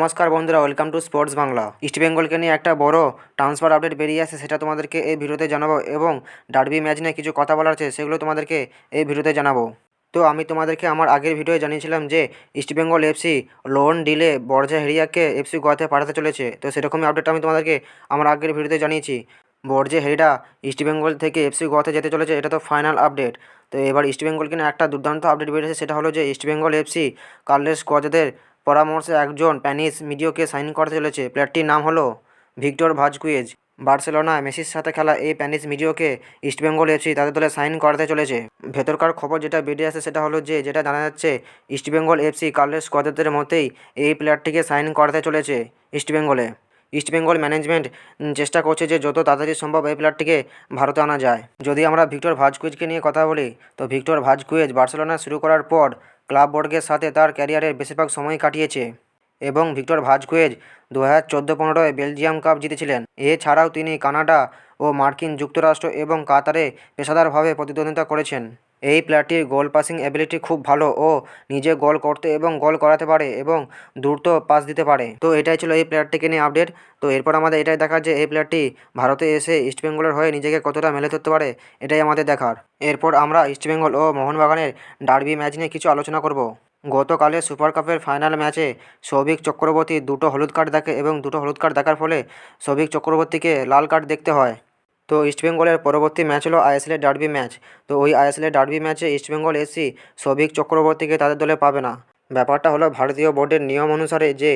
নমস্কার বন্ধুরা welcome to sports Bangla ইস্টবেঙ্গলকে নিয়ে একটা বড় ট্রান্সফার আপডেট বেরিয়ে আসে, সেটা তোমাদেরকে এই ভিডিওতে জানাব এবং ডার্বি ম্যাচ নিয়ে কিছু কথা বলার আছে, সেগুলো তোমাদেরকে এই ভিডিওতে জানাব। তো আমি তোমাদেরকে আমার আগের ভিডিওয়ে জানিয়েছিলাম যে ইস্টবেঙ্গল এফসি লোন ডিলে বর্জা হেরিয়াকে এফসি গোয়াতে পাঠাতে চলেছে। তো সেরকমই আপডেট আমি তোমাদেরকে আমার আগের ভিডিওতে জানিয়েছি। বর্জে হেরিডা ইস্টবেঙ্গল থেকে এফসি গোয়াতে যেতে চলেছে, এটা তো ফাইনাল আপডেট তো এবার ইস্টবেঙ্গলকে নিয়ে একটা দুর্দান্ত আপডেট বেরিয়েছে সেটা হলো যে ইস্টবেঙ্গল এফসি কার্লেস কোয়াজাদের পরামর্শে একজন স্প্যানিশ মিডিওকে সাইন করতে চলেছে। প্লেয়ারটির নাম হলো ভিক্টর ভাজকুয়েজ। বার্সেলোনায় মেসির সাথে খেলা এই স্প্যানিশ মিডিওকে ইস্টবেঙ্গল এফসি তাদের দলে সাইন করতে চলেছে। ভেতরকার খবর যেটা বেরিয়ে আসে সেটা হলো যে, যেটা জানা যাচ্ছে ইস্টবেঙ্গল এফসি কার্লেস কোয়াজাদের মতেই এই প্লেয়ারটিকে সাইন করতে চলেছে ইস্টবেঙ্গলে ইস্টবেঙ্গল ম্যানেজমেন্ট চেষ্টা করছে যে, যত তাড়াতাড়ি সম্ভব এই প্লেয়ারটিকে ভারতে আনা যায়। যদি আমরা ভিক্টর ভাজকুইজকে নিয়ে কথা বলি, তো ভিক্টর ভাজকুইজ বার্সেলোনা শুরু করার পর ক্লাব বর্গের সাথে তার ক্যারিয়ারের বেশিরভাগ সময় কাটিয়েছে এবং ভিক্টর ভাজকুয়েজ দু হাজার চোদ্দ পনেরোয় বেলজিয়াম কাপ জিতেছিলেন। এছাড়াও তিনি কানাডা ও মার্কিন যুক্তরাষ্ট্র এবং কাতারে পেশাদারভাবে প্রতিদ্বন্দ্বিতা করেছেন। এই প্লেয়ারটির গোল পাসিং অ্যাবিলিটি খুব ভালো ও নিজে গোল করতে এবং গোল করাতে পারে এবং দ্রুত পাস দিতে পারে। তো এটাই ছিল এই প্লেয়ারটিকে নিয়ে আপডেট তো এরপর আমাদের এটাই দেখার যে এই প্লেয়ারটি ভারতে এসে ইস্টবেঙ্গলের হয়ে নিজেকে কতটা মেলে ধরতে পারে, এটাই আমাদের দেখার। এরপর আমরা ইস্টবেঙ্গল ও মোহনবাগানের ডার্বি ম্যাচ নিয়ে কিছু আলোচনা করব। গতকালের সুপার কাপের ফাইনাল ম্যাচে সৌভিক চক্রবর্তী দুটো হলুদ কার্ড দেখে এবং দুটো হলুদ কার্ড দেখার ফলে সৌভিক চক্রবর্তীকে লাল কার্ড দেখতে হয়। তো ইস্টবেঙ্গলের পরবর্তী ম্যাচ হলো আইএসএলের ডার্বি ম্যাচ। তো ওই আইএসএলের ডার্বি ম্যাচে ইস্টবেঙ্গল এসি সৌভিক চক্রবর্তীকে তাদের দলে পাবে না। ব্যাপারটা হলো ভারতীয় বোর্ডের নিয়ম অনুসারে যে,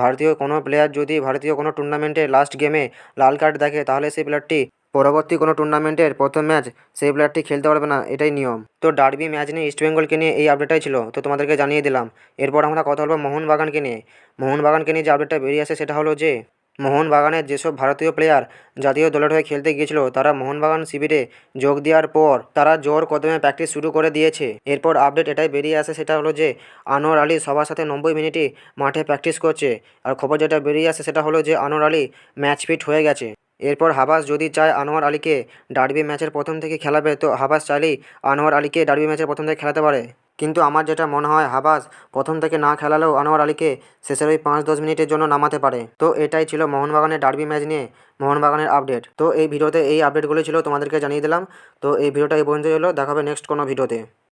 ভারতীয় কোনো প্লেয়ার যদি ভারতীয় কোনো টুর্নামেন্টে লাস্ট গেমে লাল কার্ড দেখে, তাহলে সেই প্লেয়ারটি পরবর্তী কোনো টুর্নামেন্টের প্রথম ম্যাচ সেই প্লেয়ারটি খেলতে পারবে না, এটাই নিয়ম। তো ডার্বি ম্যাচ নিয়ে ইস্টবেঙ্গলকে নিয়ে এই আপডেটটাই ছিল। তো তোমাদেরকে জানিয়ে দিলাম। এরপর আমরা কথা বলব মোহনবাগানকে নিয়ে। মোহনবাগানকে নিয়ে যে আপডেটটা বেরিয়ে আসে, সেটা হলো যে মোহনবাগানের যেসব ভারতীয় প্লেয়ার জাতীয় দলের হয়ে খেলতে গিয়েছিল, তারা মোহনবাগান শিবিরে যোগ দেওয়ার পর তারা জোর কদমে প্র্যাকটিস শুরু করে দিয়েছে। এরপর আপডেট এটাই বেরিয়ে আসে, সেটা হলো যে আনোয়ার আলী সবার সাথে নব্বই মিনিটই মাঠে প্র্যাকটিস করছে। আর খবর যেটা বেরিয়ে আসে, সেটা হলো যে আনোয়ার আলী ম্যাচ ফিট হয়ে গেছে। এরপর হাবাস যদি চায় আনোয়ার আলীকে ডার্বি ম্যাচের প্রথম থেকে খেলাবে, তো হাবাস চাইলেই আনোয়ার আলীকে ডার্বি ম্যাচের প্রথম থেকে খেলাতে পারে। কিন্তু আমার যেটা মনে হয়, হাবাস, প্রথম থেকে না খেলালেও আনোয়ার আলীকে শেষের ওই পাঁচ, দশ মিনিটের জন্য নামাতে পারে। তো এটাই ছিল মোহনবাগানের ডার্বি ম্যাচ নিয়ে মোহনবাগানের আপডেট। তো এই ভিডিওতে এই আপডেটগুলো ছিল, তোমাদেরকে জানিয়ে দিলাম। তো এই ভিডিওটা এই পর্যন্ত হলো, দেখাবে নেক্সট কোনো ভিডিওতে।